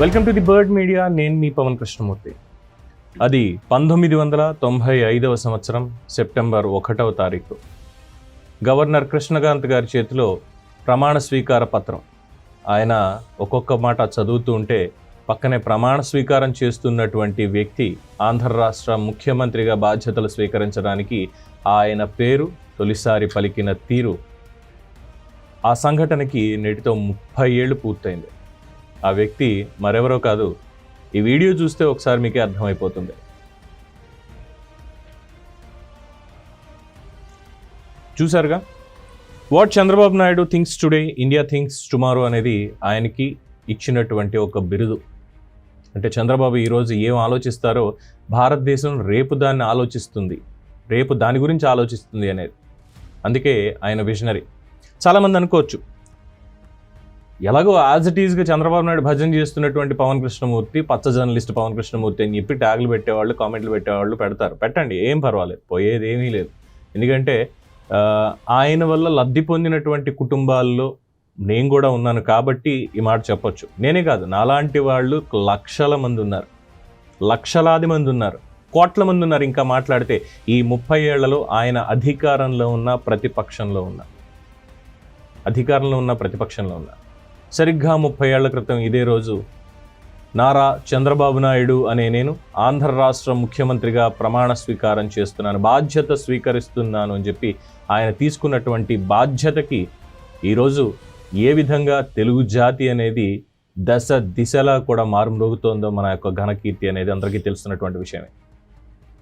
Welcome to the bird media. నేను మీ పవన్ కృష్ణమూర్తి. అది పంతొమ్మిది వందల తొంభై ఐదవ సంవత్సరం సెప్టెంబర్ ఒకటవ తారీఖు. గవర్నర్ కృష్ణకాంత్ గారి చేతిలో ప్రమాణ స్వీకార పత్రం. ఆయన ఒక్కొక్క మాట చదువుతూ ఉంటే పక్కనే ప్రమాణ స్వీకారం చేస్తున్నటువంటి వ్యక్తి ఆంధ్ర రాష్ట్ర ముఖ్యమంత్రిగా బాధ్యతలు స్వీకరించడానికి ఆయన పేరు తొలిసారి పలికిన తీరు ఆ సంఘటనకి నేటితో ముప్పై ఏళ్ళు పూర్తయింది. ఆ వ్యక్తి మరెవరో కాదు. ఈ వీడియో చూస్తే ఒకసారి మీకే అర్థమైపోతుంది. చూసారుగా what Chandrababu Naidu things today India things tomorrow అనేది ఆయనకి ఇచ్చినటువంటి ఒక బిరుదు. అంటే చంద్రబాబు ఈరోజు ఏం ఆలోచిస్తారో భారతదేశం రేపు దాన్ని ఆలోచిస్తుంది. రేపు దాని గురించి ఆలోచిస్తుంది అనేది. అందుకే ఆయన విజనరీ. చాలామంది అనుకోవచ్చు ఎలాగో యాజ్ ఇట్ ఈస్గా చంద్రబాబు నాయుడు భజన చేస్తున్నటువంటి పవన్ కృష్ణమూర్తి పచ్చ జర్నలిస్ట్ పవన్ కృష్ణమూర్తి అని చెప్పి ట్యాగులు పెట్టేవాళ్ళు కామెంట్లు పెట్టేవాళ్ళు పెడతారు. పెట్టండి ఏం పర్వాలేదు. పోయేది ఏమీ లేదు. ఎందుకంటే ఆయన వల్ల లబ్ధి పొందినటువంటి కుటుంబాల్లో నేను కూడా ఉన్నాను కాబట్టి ఈ మాట చెప్పొచ్చు. నేనే కాదు నాలాంటి వాళ్ళు లక్షల మంది ఉన్నారు. లక్షలాది మంది ఉన్నారు. కోట్ల మంది ఉన్నారు ఇంకా మాట్లాడితే. ఈ ముప్పై ఏళ్ళలో ఆయన అధికారంలో ఉన్న ప్రతిపక్షంలో ఉన్న. అధికారంలో ఉన్న ప్రతిపక్షంలో ఉన్న. సరిగ్గా ముప్పై ఏళ్ళ క్రితం ఇదే రోజు నారా చంద్రబాబు నాయుడు అనే నేను ఆంధ్ర రాష్ట్ర ముఖ్యమంత్రిగా ప్రమాణ స్వీకారం చేస్తున్నాను బాధ్యత స్వీకరిస్తున్నాను అని చెప్పి ఆయన తీసుకున్నటువంటి బాధ్యతకి ఈరోజు ఏ విధంగా తెలుగు జాతి అనేది దశ దిశలా కూడా మారుమ్రోగుతోందో మన యొక్క ఘనకీర్తి అనేది అందరికీ తెలుస్తున్నటువంటి విషయమే.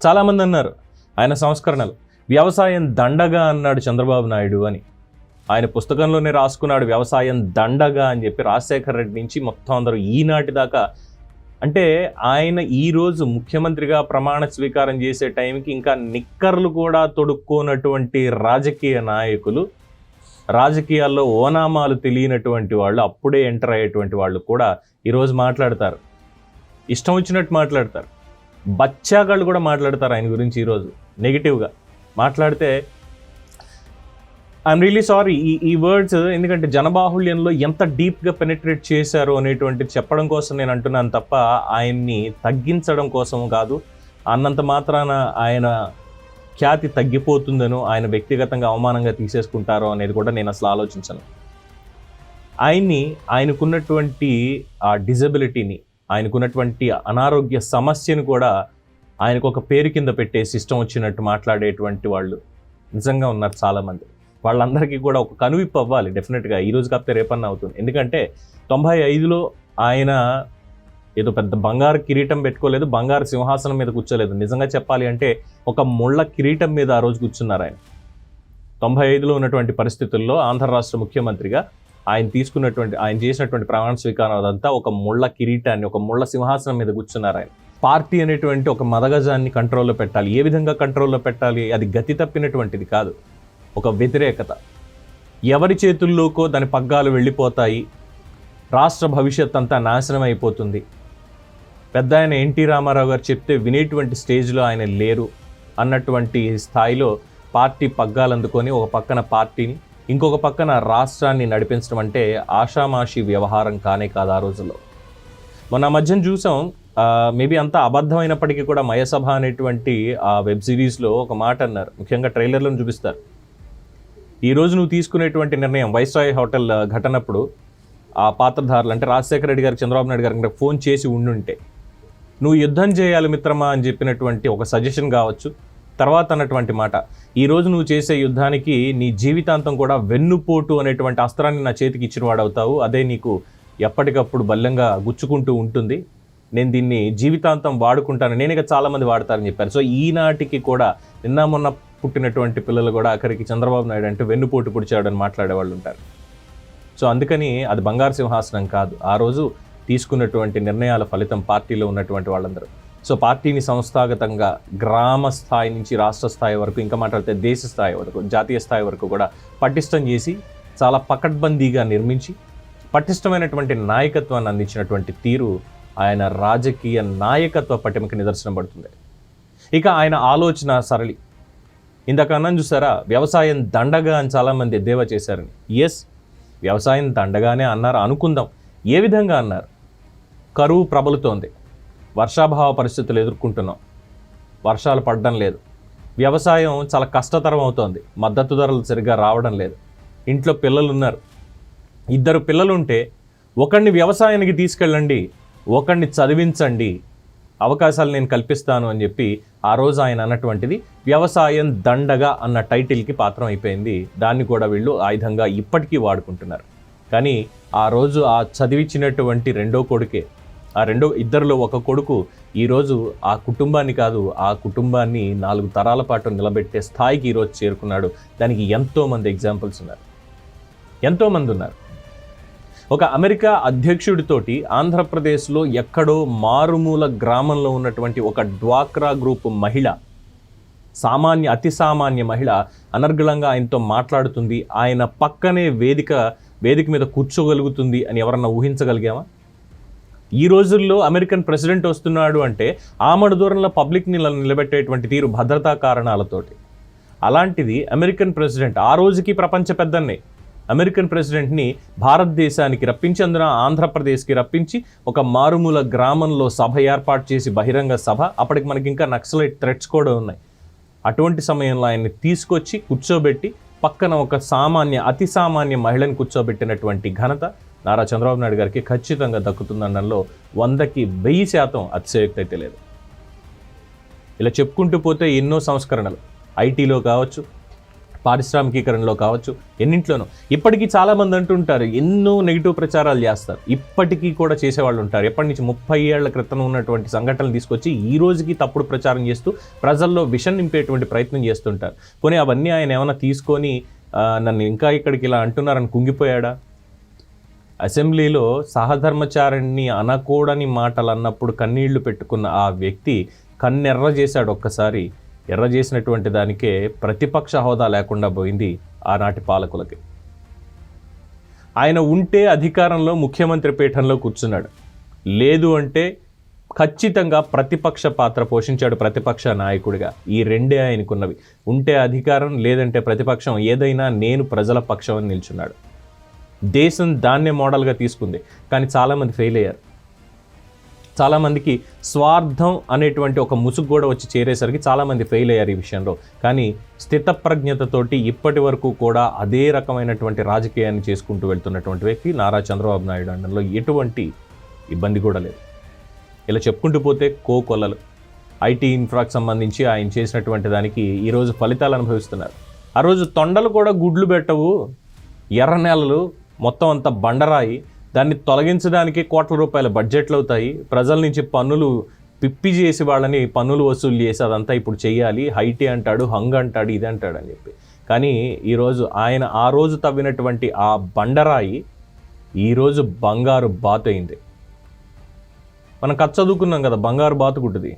చాలామంది అన్నారు ఆయన సంస్కరణలు వ్యవసాయం దండగా అన్నాడు చంద్రబాబు నాయుడు అని. ఆయన పుస్తకంలోనే రాసుకున్నాడు వ్యవసాయం దండగా అని చెప్పి రాజశేఖర రెడ్డి నుంచి మొత్తం అందరూ ఈనాటి దాకా. అంటే ఆయన ఈరోజు ముఖ్యమంత్రిగా ప్రమాణ స్వీకారం చేసే టైంకి ఇంకా నిక్కర్లు కూడా తొడుక్కోనటువంటి రాజకీయ నాయకులు రాజకీయాల్లో ఓనామాలు తెలియనటువంటి వాళ్ళు అప్పుడే ఎంటర్ అయ్యేటువంటి వాళ్ళు కూడా ఈరోజు మాట్లాడతారు. ఇష్టం వచ్చినట్టు మాట్లాడతారు. బచ్చాగాళ్ళు కూడా మాట్లాడతారు ఆయన గురించి ఈరోజు నెగిటివ్గా మాట్లాడితే ఐఎమ్ రియలీ సారీ ఈ ఈ వర్డ్స్ ఎందుకంటే జనబాహుళ్యంలో ఎంత డీప్గా పెనిట్రేట్ చేశారు అనేటువంటిది చెప్పడం కోసం నేను అంటున్నాను తప్ప ఆయన్ని తగ్గించడం కోసం కాదు. అన్నంత మాత్రాన ఆయన ఖ్యాతి తగ్గిపోతుందనో ఆయన వ్యక్తిగతంగా అవమానంగా తీసేసుకుంటారో అనేది కూడా నేను అసలు ఆలోచించను. ఆయన్ని ఆయనకున్నటువంటి ఆ డిజబిలిటీని ఆయనకున్నటువంటి అనారోగ్య సమస్యను కూడా ఆయనకు ఒక పేరు కింద పెట్టేసి ఇష్టం వచ్చినట్టు మాట్లాడేటువంటి వాళ్ళు నిజంగా ఉన్నారు చాలామంది. వాళ్ళందరికీ కూడా ఒక కనువిప్పు అవ్వాలి డెఫినెట్గా ఈ రోజు కాకపోతే రేపన్న అవుతుంది. ఎందుకంటే తొంభై ఐదులో ఆయన ఏదో పెద్ద బంగారు కిరీటం పెట్టుకోలేదు బంగారు సింహాసనం మీద కూర్చోలేదు. నిజంగా చెప్పాలి అంటే ఒక ముళ్ళ కిరీటం మీద ఆ రోజు కూర్చున్నారు ఆయన. తొంభై ఐదులో ఉన్నటువంటి పరిస్థితుల్లో ఆంధ్ర రాష్ట్ర ముఖ్యమంత్రిగా ఆయన తీసుకున్నటువంటి ఆయన చేసినటువంటి ప్రమాణ స్వీకారం అదంతా ఒక ముళ్ళ కిరీటాన్ని ఒక ముళ్ళ సింహాసనం మీద కూర్చున్నారు ఆయన. పార్టీ అనేటువంటి ఒక మదగజాన్ని కంట్రోల్లో పెట్టాలి. ఏ విధంగా కంట్రోల్లో పెట్టాలి? అది గతి తప్పినటువంటిది కాదు. ఒక వ్యతిరేకత. ఎవరి చేతుల్లోకో దాని పగ్గాలు వెళ్ళిపోతాయి. రాష్ట్ర భవిష్యత్ అంతా నాశనం అయిపోతుంది. పెద్ద ఆయన ఎన్టీ రామారావు గారు చెప్తే వినేటువంటి స్టేజ్లో ఆయన లేరు అన్నటువంటి స్థాయిలో పార్టీ పగ్గాలు అందుకొని ఒక పక్కన పార్టీని ఇంకొక పక్కన రాష్ట్రాన్ని నడిపించడం అంటే ఆషామాషి వ్యవహారం కానే కాదు ఆ రోజుల్లో. మొన్న మధ్యన చూసాం మేబీ అంతా అబద్ధమైనప్పటికీ కూడా మయసభ అనేటువంటి ఆ వెబ్ సిరీస్లో ఒక మాట అన్నారు. ముఖ్యంగా ట్రైలర్లను చూపిస్తారు. ఈ రోజు నువ్వు తీసుకునేటువంటి నిర్ణయం వైస్రాయ్ హోటల్ ఘటనప్పుడు ఆ పాత్రధారులు అంటే రాజశేఖర రెడ్డి గారికి చంద్రబాబు నాయుడు గారికి ఫోన్ చేసి ఉండుంటే నువ్వు యుద్ధం చేయాలి మిత్రమా అని చెప్పినటువంటి ఒక సజెషన్ కావచ్చు. తర్వాత అన్నటువంటి మాట ఈ రోజు నువ్వు చేసే యుద్ధానికి నీ జీవితాంతం కూడా వెన్నుపోటు అనేటువంటి అస్త్రాన్ని నా చేతికి ఇచ్చిన వాడవుతావు. అదే నీకు ఎప్పటికప్పుడు బల్లంగా గుచ్చుకుంటూ ఉంటుంది. నేను దీన్ని జీవితాంతం వాడుకుంటాను. నేను ఇక చాలామంది వాడతారని చెప్పారు. సో ఈనాటికి కూడా నిన్న మొన్న పుట్టినటువంటి పిల్లలు కూడా అక్కడికి చంద్రబాబు నాయుడు అంటే వెన్నుపోటు పొడిచాడని మాట్లాడే వాళ్ళు ఉంటారు. సో అందుకని అది బంగారు సింహాసనం కాదు. ఆ రోజు తీసుకున్నటువంటి నిర్ణయాల ఫలితం పార్టీలో ఉన్నటువంటి వాళ్ళందరూ. సో పార్టీని సంస్థాగతంగా గ్రామ స్థాయి నుంచి రాష్ట్ర స్థాయి వరకు ఇంకా మాట్లాడితే దేశ స్థాయి వరకు జాతీయ స్థాయి వరకు కూడా పటిష్టం చేసి చాలా పకడ్బందీగా నిర్మించి పటిష్టమైనటువంటి నాయకత్వాన్ని అందించినటువంటి తీరు ఆయన రాజకీయ నాయకత్వ పటిమకి నిదర్శనం పడుతుంది. ఇక ఆయన ఆలోచన సరళి. ఇందాక అన్నాను చూసారా? వ్యవసాయం దండగా అని చాలామంది ఎద్దేవా చేశారని. ఎస్ వ్యవసాయం దండగానే అన్నారు అనుకుందాం. ఏ విధంగా అన్నారు? కరువు ప్రబలుతోంది. వర్షాభావ పరిస్థితులు ఎదుర్కొంటున్నాం. వర్షాలు పడడం లేదు. వ్యవసాయం చాలా కష్టతరం అవుతోంది. మద్దతు ధరలు సరిగ్గా రావడం లేదు. ఇంట్లో పిల్లలు ఉన్నారు ఇద్దరు పిల్లలు ఉంటే ఒకడిని వ్యవసాయానికి తీసుకెళ్ళండి ఒకడిని చదివించండి అవకాశాలు నేను కల్పిస్తాను అని చెప్పి ఆ రోజు ఆయన అన్నటువంటిది వ్యవసాయం దండగా అన్న టైటిల్కి పాత్రం అయిపోయింది. దాన్ని కూడా వీళ్ళు ఆయుధంగా ఇప్పటికీ వాడుకుంటున్నారు. కానీ ఆ రోజు ఆ చదివించినటువంటి రెండో కొడుకే ఆ రెండో ఇద్దరిలో ఒక కొడుకు ఈరోజు ఆ కుటుంబాన్ని కాదు ఆ కుటుంబాన్ని నాలుగు తరాల పాటు నిలబెట్టే స్థాయికి ఈరోజు చేరుకున్నాడు. దానికి ఎంతోమంది ఎగ్జాంపుల్స్ ఉన్నారు. ఎంతోమంది ఉన్నారు. ఒక అమెరికా అధ్యక్షుడితోటి ఆంధ్రప్రదేశ్లో ఎక్కడో మారుమూల గ్రామంలో ఉన్నటువంటి ఒక డ్వాక్రా గ్రూప్ మహిళ సామాన్య అతి సామాన్య మహిళ అనర్గళంగా ఆయనతో మాట్లాడుతుంది. ఆయన పక్కనే వేదిక వేదిక మీద కూర్చోగలుగుతుంది అని ఎవరన్నా ఊహించగలిగామా? ఈ రోజుల్లో అమెరికన్ ప్రెసిడెంట్ వస్తున్నాడు అంటే ఆమడ దూరంలో పబ్లిక్ని నిలబెట్టేటువంటి తీరు భద్రతా కారణాలతోటి. అలాంటిది అమెరికన్ ప్రెసిడెంట్ ఆ రోజుకి ప్రపంచ పెద్దన్నే. అమెరికన్ ప్రెసిడెంట్ని భారతదేశానికి రప్పించి అందున ఆంధ్రప్రదేశ్కి రప్పించి ఒక మారుమూల గ్రామంలో సభ ఏర్పాటు చేసి బహిరంగ సభ. అప్పటికి మనకి ఇంకా నక్సలైట్ థ్రెట్స్ కూడా ఉన్నాయి. అటువంటి సమయంలో ఆయన్ని తీసుకొచ్చి కూర్చోబెట్టి పక్కన ఒక సామాన్య అతి సామాన్య మహిళను కూర్చోబెట్టినటువంటి ఘనత నారా చంద్రబాబు నాయుడు గారికి ఖచ్చితంగా దక్కుతుందనడంలో వందకి వెయ్యి శాతం అతిశయోక్తి అయితే లేదు. ఇలా చెప్పుకుంటూ పోతే ఎన్నో సంస్కరణలు. ఐటీలో కావచ్చు పారిశ్రామికీకరణలో కావచ్చు ఎన్నింట్లోనూ. ఇప్పటికీ చాలామంది అంటుంటారు ఎన్నో నెగిటివ్ ప్రచారాలు చేస్తారు. ఇప్పటికీ కూడా చేసేవాళ్ళు ఉంటారు. ఎప్పటి నుంచి ముప్పై ఏళ్ళ క్రితం ఉన్నటువంటి సంఘటనలు తీసుకొచ్చి ఈ రోజుకి తప్పుడు ప్రచారం చేస్తూ ప్రజల్లో విషం నింపేటువంటి ప్రయత్నం చేస్తుంటారు. పోనీ అవన్నీ ఆయన ఏమైనా తీసుకొని నన్ను ఇంకా ఇక్కడికి ఇలా అంటున్నారని కుంగిపోయాడా? అసెంబ్లీలో సహధర్మచారిణి అనకూడని మాటలు అన్నప్పుడు కన్నీళ్ళు పెట్టుకున్న ఆ వ్యక్తి కన్నెర్ర చేశాడు ఒక్కసారి. ఎర్ర చేసినటువంటి దానికే ప్రతిపక్ష హోదా లేకుండా పోయింది ఆనాటి పాలకులకి. ఆయన ఉంటే అధికారంలో ముఖ్యమంత్రి పీఠంలో కూర్చున్నాడు. లేదు అంటే ఖచ్చితంగా ప్రతిపక్ష పాత్ర పోషించాడు ప్రతిపక్ష నాయకుడిగా. ఈ రెండే ఆయనకున్నవి. ఉంటే అధికారం లేదంటే ప్రతిపక్షం ఏదైనా నేను ప్రజల పక్షం అని నిల్చున్నాడు. దేశం దాన్నే మోడల్గా తీసుకుంది. కానీ చాలామంది ఫెయిల్ అయ్యారు. చాలామందికి స్వార్థం అనేటువంటి ఒక ముసుగు కూడా వచ్చి చేరేసరికి చాలామంది ఫెయిల్ అయ్యారు ఈ విషయంలో. కానీ స్థితప్రజ్ఞతతోటి ఇప్పటి వరకు కూడా అదే రకమైనటువంటి రాజకీయాన్ని చేసుకుంటూ వెళ్తున్నటువంటి వ్యక్తి నారా చంద్రబాబు నాయుడు అండంలో ఎటువంటి ఇబ్బంది కూడా లేదు. ఇలా చెప్పుకుంటూ పోతే కో కొల్లలు ఐటీ ఇన్ఫ్రాకి సంబంధించి ఆయన చేసినటువంటి దానికి ఈరోజు ఫలితాలు అనుభవిస్తున్నారు. ఆ రోజు తొండలు కూడా గుడ్లు పెట్టవు. ఎర్ర నేలలు మొత్తం అంతా బండరాయి. దాన్ని తొలగించడానికి కోట్ల రూపాయల బడ్జెట్లు అవుతాయి. ప్రజల నుంచి పన్నులు పిప్పి చేసి వాళ్ళని పన్నులు వసూలు చేసి అదంతా ఇప్పుడు చేయాలి. హైటీ అంటాడు హంగ్ అంటాడు ఇది అంటాడు అని చెప్పి. కానీ ఈరోజు ఆయన ఆ రోజు తవ్వినటువంటి ఆ బండరాయి ఈరోజు బంగారు బాతు అయింది. మనం కథ చదువుకున్నాం కదా బంగారు బాతు గుడ్డుది.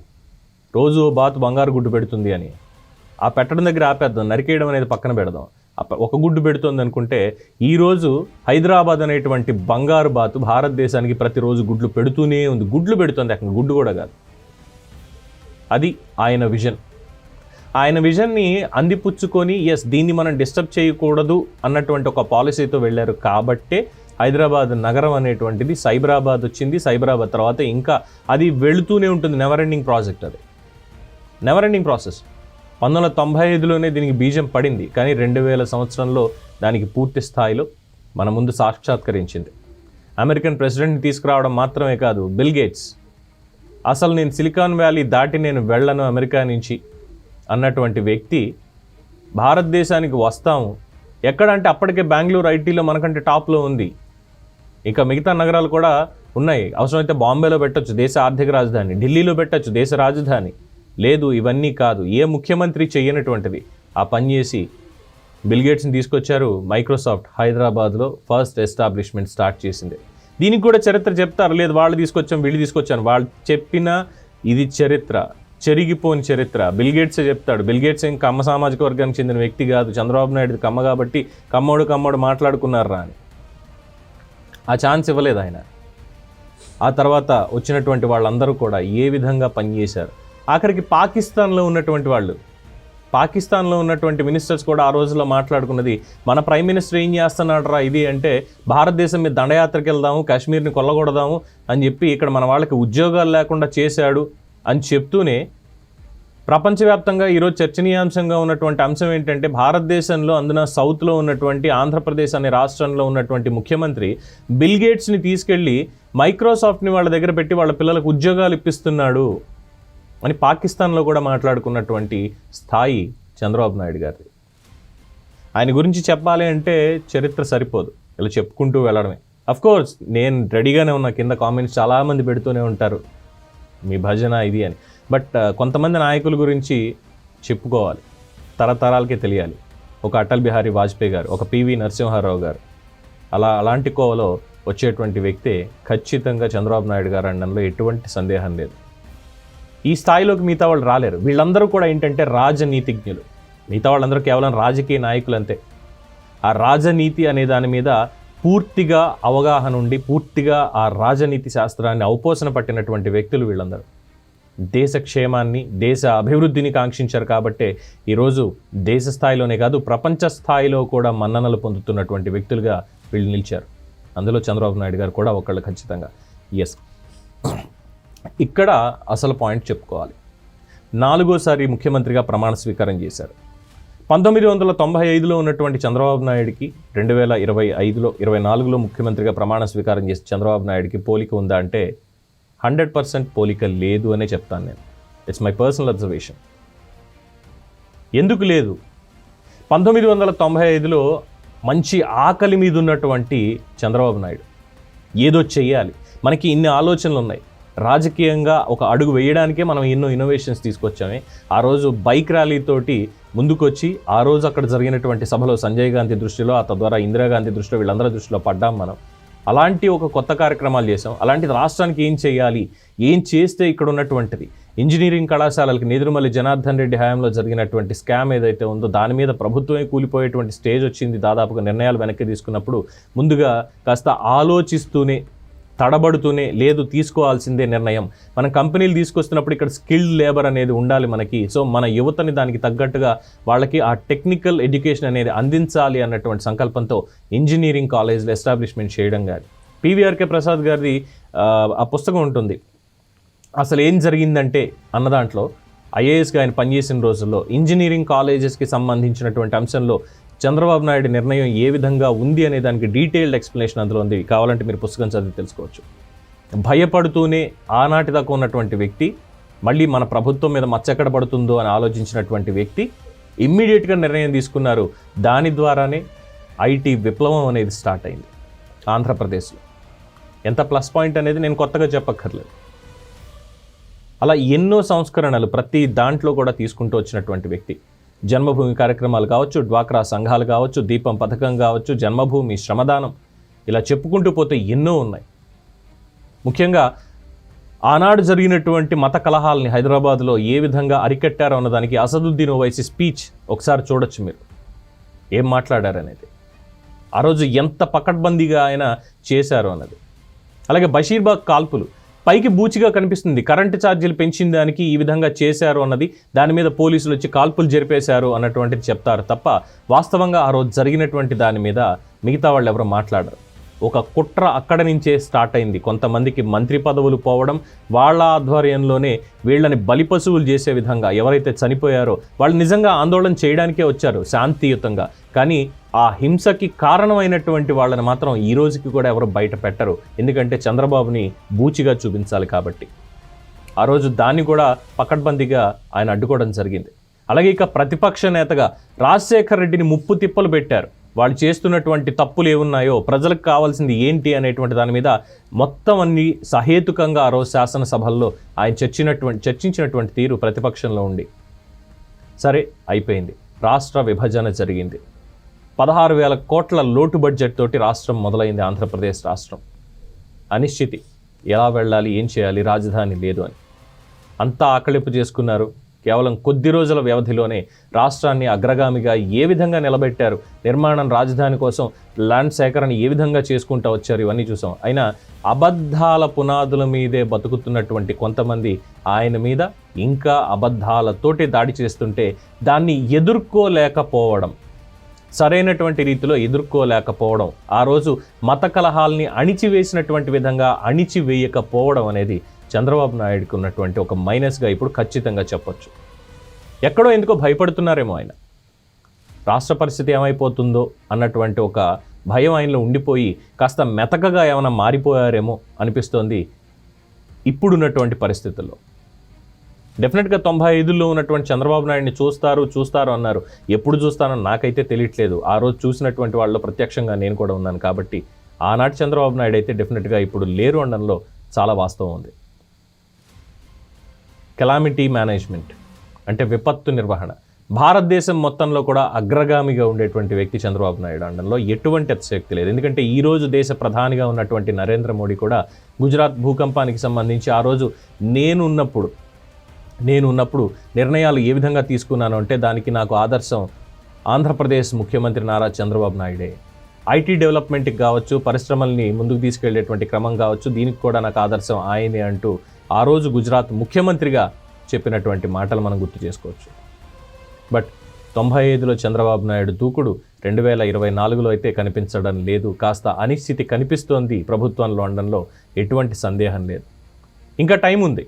రోజు బాతు బంగారు గుడ్డు పెడుతుంది అని. ఆ పెట్టడం దగ్గర ఆపేద్దాం నరికేయడం అనేది పక్కన పెడదాం. ఒక గుడ్డు పెడుతుంది అనుకుంటే ఈరోజు హైదరాబాద్ అనేటువంటి బంగారు బాతు భారతదేశానికి ప్రతిరోజు గుడ్లు పెడుతూనే ఉంది. గుడ్లు పెడుతుంది అక్కడ. గుడ్డు కూడా కాదు. అది ఆయన విజన్. ఆయన విజన్ని అందిపుచ్చుకొని ఎస్ దీన్ని మనం డిస్టర్బ్ చేయకూడదు అన్నటువంటి ఒక పాలసీతో వెళ్ళారు. కాబట్టే హైదరాబాద్ నగరం అనేటువంటిది సైబరాబాద్ వచ్చింది. సైబరాబాద్ తర్వాత ఇంకా అది వెళుతూనే ఉంటుంది. నెవర్ ఎండింగ్ ప్రాజెక్ట్ అది. నెవర్ ఎండింగ్ ప్రాసెస్ పంతొమ్మిది వందల తొంభై ఐదులోనే దీనికి బీజం పడింది. కానీ రెండు వేల సంవత్సరంలో దానికి పూర్తి స్థాయిలో మన ముందు సాక్షాత్కరించింది. అమెరికన్ ప్రెసిడెంట్ని తీసుకురావడం మాత్రమే కాదు బిల్ గేట్స్. అసలు నేను సిలికాన్ వ్యాలీ దాటి నేను వెళ్ళను అమెరికా నుంచి అన్నటువంటి వ్యక్తి భారతదేశానికి వస్తాము. ఎక్కడంటే అప్పటికే బెంగళూరు ఐటీలో మనకంటే టాప్లో ఉంది. ఇంకా మిగతా నగరాలు కూడా ఉన్నాయి. అవసరమైతే బాంబేలో పెట్టచ్చు దేశ ఆర్థిక రాజధాని. ఢిల్లీలో పెట్టచ్చు దేశ రాజధాని. లేదు ఇవన్నీ కాదు. ఏ ముఖ్యమంత్రి చేయనటువంటిది? ఆ పని చేసి బిల్గేట్స్ని తీసుకొచ్చారు మైక్రోసాఫ్ట్ హైదరాబాద్లో ఫస్ట్ ఎస్టాబ్లిష్మెంట్ స్టార్ట్ చేసింది. దీనికి కూడా చరిత్ర చెప్తారు. లేదు వాళ్ళు తీసుకొచ్చాం వీళ్ళు తీసుకొచ్చాను వాళ్ళు చెప్పిన ఇది చరిత్ర చెరిగిపోని చరిత్ర. బిల్గేట్సే చెప్తాడు. బిల్గేట్స్ ఏం కమ్మ సామాజిక వర్గానికి చెందిన వ్యక్తి కాదు. చంద్రబాబు నాయుడు కమ్మ కాబట్టి కమ్మోడు కమ్మోడు మాట్లాడుకున్నారా అని. ఆ ఛాన్స్ ఇవ్వలేదు ఆయన. ఆ తర్వాత వచ్చినటువంటి వాళ్ళందరూ కూడా ఏ విధంగా పనిచేశారు? ఆఖరికి పాకిస్తాన్లో ఉన్నటువంటి వాళ్ళు. పాకిస్తాన్లో ఉన్నటువంటి మినిస్టర్స్ కూడా ఆ రోజుల్లో మాట్లాడుకున్నది మన ప్రైమ్ మినిస్టర్ ఏం చేస్తున్నాడు రా ఇది అంటే భారతదేశం మీద దండయాత్రకి వెళ్దాము కాశ్మీర్ని కొల్లగొడదాము అని చెప్పి ఇక్కడ మన వాళ్ళకి ఉద్యోగాలు లేకుండా చేశాడు అని చెప్తూనే ప్రపంచవ్యాప్తంగా ఈరోజు చర్చనీయాంశంగా ఉన్నటువంటి అంశం ఏంటంటే భారతదేశంలో అందున సౌత్లో ఉన్నటువంటి ఆంధ్రప్రదేశ్ అనే రాష్ట్రంలో ఉన్నటువంటి ముఖ్యమంత్రి బిల్ గేట్స్ని తీసుకెళ్ళి మైక్రోసాఫ్ట్ని వాళ్ళ దగ్గర పెట్టి వాళ్ళ పిల్లలకు ఉద్యోగాలు ఇప్పిస్తున్నాడు. అని పాకిస్తాన్లో కూడా మాట్లాడుకున్నటువంటి స్థాయి చంద్రబాబు నాయుడు గారిది. ఆయన గురించి చెప్పాలి అంటే చరిత్ర సరిపోదు. ఇలా చెప్పుకుంటూ వెళ్ళడమే. కోర్స్ నేను రెడీగానే ఉన్నా. కింద కామెంట్స్ చాలామంది పెడుతూనే ఉంటారు. మీ భజన ఇది అని. బట్ uh, కొంతమంది నాయకుల గురించి చెప్పుకోవాలి. తరతరాలకే తెలియాలి. ఒక అటల్ బిహారీ వాజ్పేయి గారు ఒక పివి నరసింహారావు గారు. అలా అలాంటి కోవలో వచ్చేటువంటి వ్యక్తే ఖచ్చితంగా చంద్రబాబు నాయుడు గారు అనడంలో ఎటువంటి సందేహం లేదు. ఈ స్థాయిలోకి మిగతా వాళ్ళు రాలేరు. వీళ్ళందరూ కూడా ఏంటంటే రాజనీతిజ్ఞులు. మిగతా వాళ్ళందరూ కేవలం రాజకీయ నాయకులు అంతే. ఆ రాజనీతి అనే దాని మీద పూర్తిగా అవగాహన ఉండి పూర్తిగా ఆ రాజనీతి శాస్త్రాన్ని అవపోసన పట్టినటువంటి వ్యక్తులు వీళ్ళందరూ. దేశ క్షేమాన్ని దేశ అభివృద్ధిని కాంక్షించారు కాబట్టే ఈరోజు దేశ స్థాయిలోనే కాదు ప్రపంచ స్థాయిలో కూడా మన్ననలు పొందుతున్నటువంటి వ్యక్తులుగా వీళ్ళు నిలిచారు. అందులో చంద్రబాబు నాయుడు గారు కూడా ఒకళ్ళు ఖచ్చితంగా. ఎస్. ఇక్కడ అసలు పాయింట్ చెప్పుకోవాలి. నాలుగోసారి ముఖ్యమంత్రిగా ప్రమాణ స్వీకారం చేశారు. పంతొమ్మిది వందల తొంభై ఐదులో ఉన్నటువంటి చంద్రబాబు నాయుడికి రెండు వేల ఇరవై ఐదులో ఇరవై నాలుగులో ముఖ్యమంత్రిగా ప్రమాణ స్వీకారం చేసి చంద్రబాబు నాయుడికి పోలిక ఉందా అంటే హండ్రెడ్ పర్సెంట్ పోలిక లేదు అనే చెప్తాను నేను. ఇట్స్ మై పర్సనల్ అబ్జర్వేషన్ ఎందుకు లేదు? పంతొమ్మిది వందల తొంభై ఐదులో మంచి ఆకలి మీద ఉన్నటువంటి చంద్రబాబు నాయుడు. ఏదో చెయ్యాలి. మనకి ఇన్ని ఆలోచనలు ఉన్నాయి రాజకీయంగా ఒక అడుగు వేయడానికే మనం ఎన్నో ఇన్నోవేషన్స్ తీసుకొచ్చామే. ఆ రోజు బైక్ ర్యాలీతోటి ముందుకొచ్చి ఆ రోజు అక్కడ జరిగినటువంటి సభలో సంజయ్ గాంధీ దృష్టిలో ఆ తద్వారా ఇందిరాగాంధీ దృష్టిలో వీళ్ళందరి దృష్టిలో పడ్డాం మనం. అలాంటి ఒక కొత్త కార్యక్రమాలు చేసాం అలాంటి రాష్ట్రానికి ఏం చేయాలి? ఏం చేస్తే ఇక్కడ ఉన్నటువంటిది? ఇంజనీరింగ్ కళాశాలలకు నేదురుమల్లి జనార్దన్ రెడ్డి హయాంలో జరిగినటువంటి స్కామ్ ఏదైతే ఉందో దాని మీద ప్రభుత్వమే కూలిపోయేటువంటి స్టేజ్ వచ్చింది. దాదాపుగా నిర్ణయాలు వెనక్కి తీసుకున్నప్పుడు ముందుగా కాస్త ఆలోచిస్తూనే తడబడుతూనే లేదు తీసుకోవాల్సిందే నిర్ణయం. మనం కంపెనీలు తీసుకొస్తున్నప్పుడు ఇక్కడ స్కిల్డ్ లేబర్ అనేది ఉండాలి మనకి. సో మన యువతని దానికి తగ్గట్టుగా వాళ్ళకి ఆ టెక్నికల్ ఎడ్యుకేషన్ అనేది అందించాలి అన్నటువంటి సంకల్పంతో ఇంజనీరింగ్ కాలేజ్లు ఎస్టాబ్లిష్మెంట్ చేయడం కానీ పివిఆర్కే ప్రసాద్ గారిది ఆ పుస్తకం ఉంటుంది. అసలు ఏం జరిగిందంటే అన్న దాంట్లో ఐఏఎస్గా ఆయన పనిచేసిన రోజుల్లో ఇంజనీరింగ్ కాలేజెస్కి సంబంధించినటువంటి అంశంలో చంద్రబాబు నాయుడు నిర్ణయం ఏ విధంగా ఉంది అనే దానికి డీటెయిల్డ్ ఎక్స్ప్లెనేషన్ అందులో ఉంది. కావాలంటే మీరు పుస్తకం చదివి తెలుసుకోవచ్చు. భయపడుతూనే ఆనాటి దాకా ఉన్నటువంటి వ్యక్తి మళ్ళీ మన ప్రభుత్వం మీద మచ్చెక్కడ పడుతుందో అని ఆలోచించినటువంటి వ్యక్తి ఇమ్మీడియట్గా నిర్ణయం తీసుకున్నారు. దాని ద్వారానే ఐటీ విప్లవం అనేది స్టార్ట్ అయింది ఆంధ్రప్రదేశ్లో. ఎంత ప్లస్ పాయింట్ అనేది నేను కొత్తగా చెప్పక్కర్లేదు. అలా ఎన్నో సంస్కరణలు ప్రతి దాంట్లో కూడా తీసుకుంటూ వచ్చినటువంటి వ్యక్తి జన్మభూమి కార్యక్రమాలు కావచ్చు డ్వాక్రా సంఘాలు కావచ్చు దీపం పథకం కావచ్చు జన్మభూమి శ్రమదానం ఇలా చెప్పుకుంటూ పోతే ఎన్నో ఉన్నాయి. ముఖ్యంగా ఆనాడు జరిగినటువంటి మత కలహాలని హైదరాబాద్లో ఏ విధంగా అరికట్టారో అన్నదానికి అసదుద్దీన్ ఓవైసీ స్పీచ్ ఒకసారి చూడొచ్చు మీరు. ఏం మాట్లాడారనేది. ఆ రోజు ఎంత పకడ్బందీగా ఆయన చేశారు అన్నది. అలాగే బషీర్బాగ్ కాల్పులు. పైకి బూచిగా కనిపిస్తుంది. కరెంటు ఛార్జీలు పెంచిన దానికి ఈ విధంగా చేశారు అన్నది దాని మీద పోలీసులు వచ్చి కాల్పులు జరిపేశారు అన్నటువంటిది చెప్తారు తప్ప వాస్తవంగా ఆ రోజు జరిగినటువంటి దాని మీద మిగతా వాళ్ళు ఎవరు మాట్లాడరు. ఒక కుట్ర అక్కడ నుంచే స్టార్ట్ అయింది. కొంతమందికి మంత్రి పదవులు పోవడం వాళ్ళ ఆధ్వర్యంలోనే వీళ్ళని బలిపశువులు చేసే విధంగా ఎవరైతే చనిపోయారో వాళ్ళు నిజంగా ఆందోళన చేయడానికే వచ్చారు శాంతియుతంగా. కానీ ఆ హింసకి కారణమైనటువంటి వాళ్ళని మాత్రం ఈ రోజుకి కూడా ఎవరు బయట పెట్టరు. ఎందుకంటే చంద్రబాబుని బూచిగా చూపించాలి కాబట్టి. ఆ రోజు దాన్ని కూడా పకడ్బందీగా ఆయన అడ్డుకోవడం జరిగింది. అలాగే ఇక ప్రతిపక్ష నేతగా రాజశేఖర్ రెడ్డిని ముప్పు తిప్పలు పెట్టారు. వాళ్ళు చేస్తున్నటువంటి తప్పులు ఏమున్నాయో ప్రజలకు కావాల్సింది ఏంటి అనేటువంటి దాని మీద మొత్తం అన్ని సహేతుకంగా ఆ రోజు శాసనసభల్లో ఆయన చర్చినటువంటి చర్చించినటువంటి తీరు ప్రతిపక్షంలో ఉండి. సరే అయిపోయింది. రాష్ట్ర విభజన జరిగింది. పదహారు వేల కోట్ల లోటు బడ్జెట్ తోటి రాష్ట్రం మొదలైంది ఆంధ్రప్రదేశ్ రాష్ట్రం. అనిశ్చితి. ఎలా వెళ్ళాలి ఏం చేయాలి రాజధాని లేదు అని. అంతా ఆకలింపు చేసుకున్నారు. కేవలం కొద్ది రోజుల వ్యవధిలోనే రాష్ట్రాన్ని అగ్రగామిగా ఏ విధంగా నిలబెట్టారు నిర్మాణం రాజధాని కోసం ల్యాండ్ సేకరణ ఏ విధంగా చేసుకుంటూ వచ్చారు ఇవన్నీ చూసాం. అయినా అబద్ధాల పునాదుల మీదే బతుకుతున్నటువంటి కొంతమంది ఆయన మీద ఇంకా అబద్ధాలతోటి దాడి చేస్తుంటే దాన్ని ఎదుర్కోలేకపోవడం సరైనటువంటి రీతిలో ఎదుర్కోలేకపోవడం ఆ రోజు మత కలహాల్ని అణిచివేసినటువంటి విధంగా అణిచివేయకపోవడం అనేది చంద్రబాబు నాయుడుకి ఉన్నటువంటి ఒక మైనస్గా ఇప్పుడు ఖచ్చితంగా చెప్పొచ్చు. ఎక్కడో ఎందుకో భయపడుతున్నారేమో ఆయన. రాష్ట్ర పరిస్థితి ఏమైపోతుందో అన్నటువంటి ఒక భయం ఆయనలో ఉండిపోయి కాస్త మెతకగా ఏమైనా మారిపోయారేమో అనిపిస్తోంది ఇప్పుడున్నటువంటి పరిస్థితుల్లో. డెఫినెట్గా తొంభై ఐదులో ఉన్నటువంటి చంద్రబాబు నాయుడిని చూస్తారు చూస్తారు అన్నారు. ఎప్పుడు చూస్తానో నాకైతే తెలియట్లేదు. ఆ రోజు చూసినటువంటి వాళ్ళు ప్రత్యక్షంగా నేను కూడా ఉన్నాను కాబట్టి ఆనాటి చంద్రబాబు నాయుడు అయితే డెఫినెట్గా ఇప్పుడు లేరు అనడంలో చాలా వాస్తవం ఉంది. కెలామిటీ మేనేజ్మెంట్ అంటే విపత్తు నిర్వహణ. భారతదేశం మొత్తంలో కూడా అగ్రగామిగా ఉండేటువంటి వ్యక్తి చంద్రబాబు నాయుడు అండంలో ఎటువంటి అతిశక్తి లేదు. ఎందుకంటే ఈరోజు దేశ ప్రధానిగా ఉన్నటువంటి నరేంద్ర మోడీ కూడా గుజరాత్ భూకంపానికి సంబంధించి ఆ రోజు నేనున్నప్పుడు నేను ఉన్నప్పుడు నిర్ణయాలు ఏ విధంగా తీసుకున్నాను అంటే దానికి నాకు ఆదర్శం ఆంధ్రప్రదేశ్ ముఖ్యమంత్రి నారా చంద్రబాబు నాయుడే. ఐటీ డెవలప్మెంట్కి కావచ్చు పరిశ్రమల్ని ముందుకు తీసుకెళ్ళేటువంటి క్రమం కావచ్చు దీనికి కూడా నాకు ఆదర్శం ఆయనే అంటూ ఆ రోజు గుజరాత్ ముఖ్యమంత్రిగా చెప్పినటువంటి మాటలు మనం గుర్తు చేసుకోవచ్చు. బట్ తొంభై ఐదులో చంద్రబాబు నాయుడు దూకుడు రెండు వేల ఇరవై నాలుగులో అయితే కనిపించడం లేదు. కాస్త అనిశ్చితి కనిపిస్తోంది ప్రభుత్వంలో ఉండడంలో ఎటువంటి సందేహం లేదు. ఇంకా టైం ఉంది.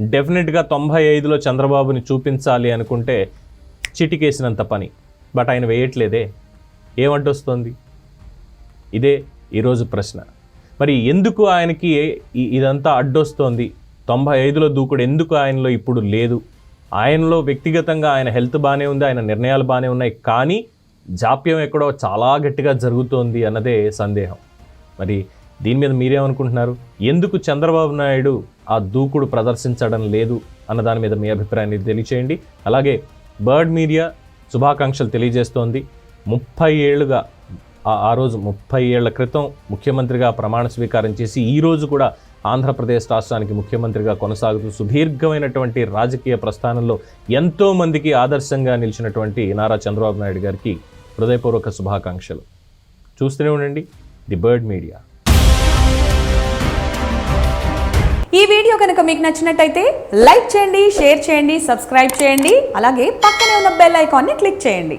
డెఫినెట్గా తొంభై ఐదులో చంద్రబాబుని చూపించాలి అనుకుంటే చిటికేసినంత పని. బట్ ఆయన వేయట్లేదే. ఏమంటొస్తోంది? ఇదే ఈరోజు ప్రశ్న. మరి ఎందుకు ఆయనకి ఇదంతా అడ్డొస్తోంది? తొంభై ఐదులో దూకుడు ఎందుకు ఆయనలో ఇప్పుడు లేదు? ఆయనలో వ్యక్తిగతంగా ఆయన హెల్త్ బాగానే ఉంది ఆయన నిర్ణయాలు బాగానే ఉన్నాయి కానీ జాప్యం ఎక్కడో చాలా గట్టిగా జరుగుతోంది అన్నదే సందేహం. మరి దీని మీద మీరేమనుకుంటున్నారు? ఎందుకు చంద్రబాబు నాయుడు ఆ దూకుడు ప్రదర్శించడం లేదు అన్న దాని మీద మీ అభిప్రాయాన్ని తెలియచేయండి. అలాగే బర్డ్ మీడియా శుభాకాంక్షలు తెలియజేస్తోంది. ముప్పై ఏళ్ళుగా ఆ- రోజు ముప్పై ఏళ్ళ క్రితం ముఖ్యమంత్రిగా ప్రమాణ స్వీకారం చేసి ఈరోజు కూడా ఆంధ్రప్రదేశ్ రాష్ట్రానికి ముఖ్యమంత్రిగా కొనసాగుతూ సుదీర్ఘమైనటువంటి రాజకీయ ప్రస్థానంలో ఎంతో మందికి ఆదర్శంగా నిలిచినటువంటి నారా చంద్రబాబు నాయుడు గారికి హృదయపూర్వక శుభాకాంక్షలు. చూస్తూనే ఉండండి ది బర్డ్ మీడియా. ఈ వీడియో కనుక మీకు నచ్చినట్టయితే లైక్ చేయండి షేర్ చేయండి సబ్స్క్రైబ్ చేయండి అలాగే పక్కనే ఉన్న బెల్ ఐకాన్ని క్లిక్ చేయండి.